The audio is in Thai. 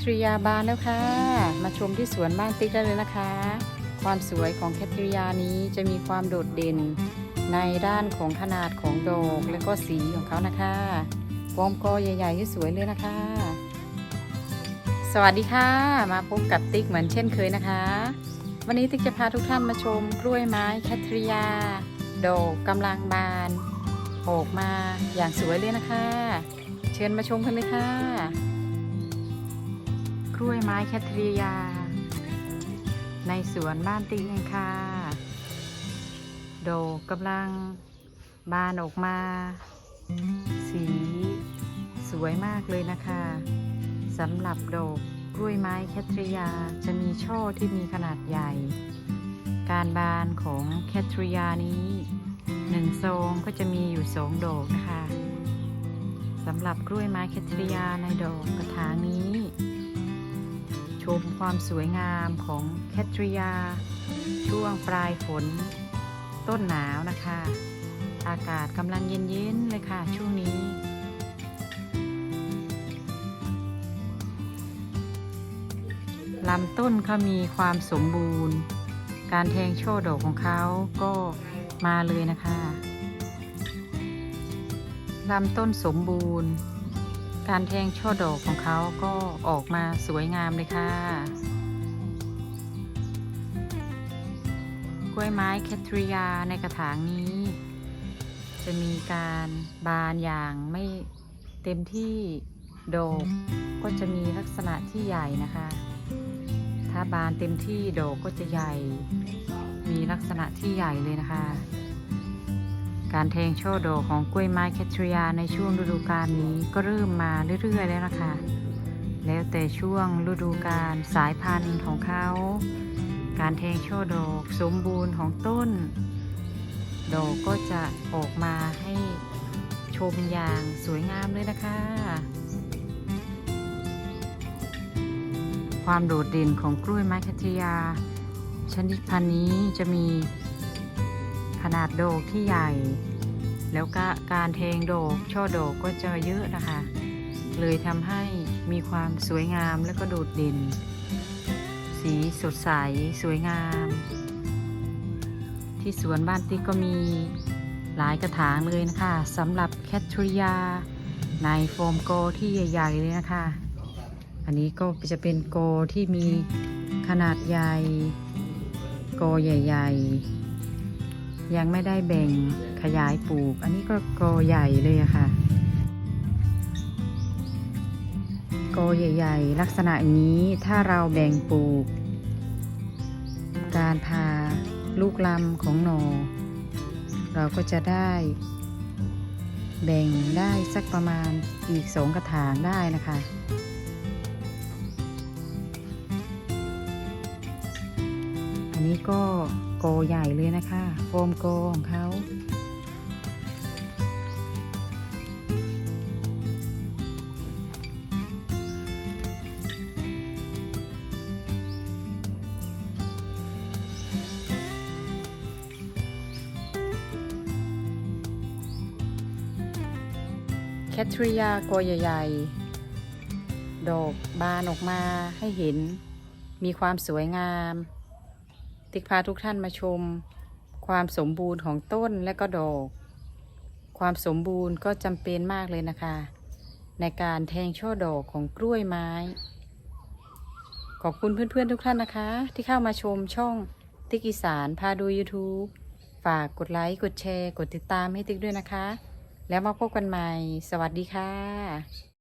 ทริยาบานแล้วค่ะ มาชมที่สวนบ้านติ๊กได้เลยนะคะ ความสวยของแคทริยานี้จะมีความโดดเด่นในด้านของขนาดของดอกและก็สีของเขานะคะฟอมกอใหญ่ๆที่สวยเลยนะคะ สวัสดีค่ะ มาพบกับติ๊กเหมือนเช่นเคยนะคะ วันนี้ติ๊กจะพาทุกท่านมาชมกล้วยไม้แคทริยา ดอกกำลังบานออกมาอย่างสวยเลยนะคะ เชิญมาชมกันเลยค่ะ กล้วยไม้แคทริยา ในสวนบ้านติงค่ะดอกกำลังบานออกมา สีสวยมากเลยนะคะสำหรับดอกกล้วยไม้แคทริยาจะมีช่อที่มีขนาดใหญ่ การบานของแคทริยานี้หนึ่งซองก็จะมีอยู่สองดอกนะคะสำหรับกล้วยไม้แคทริยาในดอกกระถางนี้ มความสวยงามของแคทริยา ช่วงปลายฝน ต้นหนาวนะคะ อากาศกำลังเย็นๆเลยค่ะ ช่วงนี้ ลำต้นเขามีความสมบูรณ์ การแทงช่อดอกของเขาก็มาเลยนะคะลำต้นสมบูรณ์ การแทงช่อดอกของเขาก็ออกมาสวยงามเลยค่ะ กล้วยไม้แคทริยาในกระถางนี้ จะมีการบานอย่างไม่เต็มที่ดอกก็จะมีลักษณะที่ใหญ่นะคะ ถ้าบานเต็มที่ดอกก็จะใหญ่ มีลักษณะที่ใหญ่เลยนะคะ การแทงช่อดอกของกล้วยไม้แคทริยาในช่วงฤดูกาลนี้ก็เริ่มมาเรื่อยๆแล้วนะคะ แล้วแต่ช่วงฤดูกาลสายพันธุ์ของเขา การแทงช่อดอกสมบูรณ์ของต้น ดอกก็จะออกมาให้ชมอย่างสวยงามเลยนะคะ ความโดดเด่นของกล้วยไม้แคทริยา ชนิดพันธุ์นี้จะมี ขนาดโดกที่ใหญ่ แล้วก็การแทงโดกช่อโดกก็จะเยอะนะคะ เลยทำให้มีความสวยงามและก็โดดเด่น สีสดใสสวยงาม ที่สวนบ้านติ๊กก็มีหลายกระถางเลยนะคะสำหรับแคทริยาในโฟมโกที่ใหญ่ ๆ เลยนะคะ อันนี้ก็จะเป็นโกที่มีขนาดใหญ่ โกใหญ่ ๆ ยังไม่ได้แบ่งขยายปลูก อันนี้ก็โกใหญ่เลยค่ะโกใหญ่ๆ ลักษณะนี้ถ้าเราแบ่งปลูก การพาลูกลำของหนอ เราก็จะได้แบ่งได้สักประมาณอีกสองกระถางได้นะคะ อันนี้ก็ โกใหญ่เลยนะคะโฟมโกของเขาแคทริยาโกใหญ่ๆ ดอกบานออกมาให้เห็น มีความสวยงาม ติ๊กพาทุกท่านมาชม ความสมบูรณ์ของต้นและก็ดอก ความสมบูรณ์ก็จำเป็นมากเลยนะคะ ในการแทงช่อดอกของกล้วยไม้ ขอบคุณเพื่อนๆทุกท่านนะคะ ที่เข้ามาชมช่องติ๊กอีสานพาดู YouTube ฝากกดไลค์ กดแชร์ กดติดตามให้ติ๊กด้วยนะคะ แล้วมาพบกันใหม่ สวัสดีค่ะ